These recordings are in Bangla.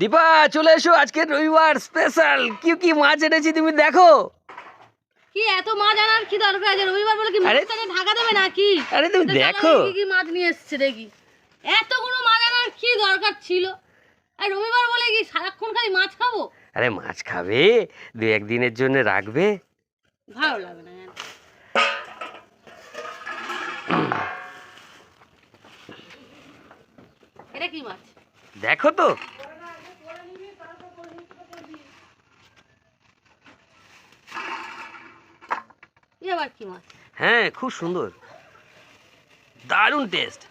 দীপা চলে এসো আজকে রবিবার স্পেশাল কি কি মাছ এনেছি তুমি দেখো। কি এত মাছ আনার কি দরকার আছে? রবিবার বলে কি ঢাকা দেবে নাকি? আরে তুমি দেখো। কি কি মাছ নিয়ে এসছে দেখি। এতগুলো মাছ আনার কি দরকার ছিল? আর রবিবার বলে কি সারাক্ষণ খালি মাছ খাব? আরে মাছ খাবে দু একদিনের জন্য রাখবে। ভালো লাগে না এটা কি মাছ? দেখো তো। হ্যাঁ খুব সুন্দর। দারুণ টেস্ট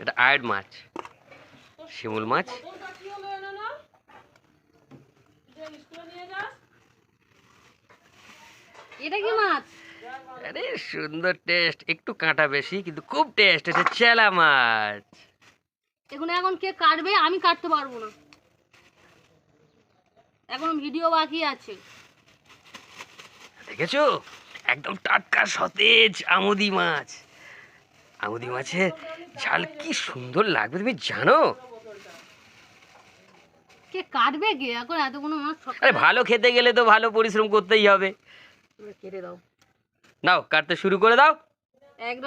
এটা আয়ের মাছ। শিমুল মাছ। এটা কি মাছ? আরে সুন্দর টেস্ট একটু কাঁটা বেশি কিন্তু খুব টেস্ট এটা চেলা মাছ। এখন এখন কে কাটবে আমি কাটতে পারব না। এখন ভিডিও বাকি আছে। দেখেছ? একদম টাটকা সতেজ আমুদি মাছ। আমুদি মাছের ঝাল কি সুন্দর লাগবে তুমি জানো? কে কাটবে কে? এখন এতগুলো মাছ আরে ভালো খেতে গেলে তো ভালো পরিশ্রম করতেই হবে। কেটে দাও। নাও কাটতে শুরু করে দাও।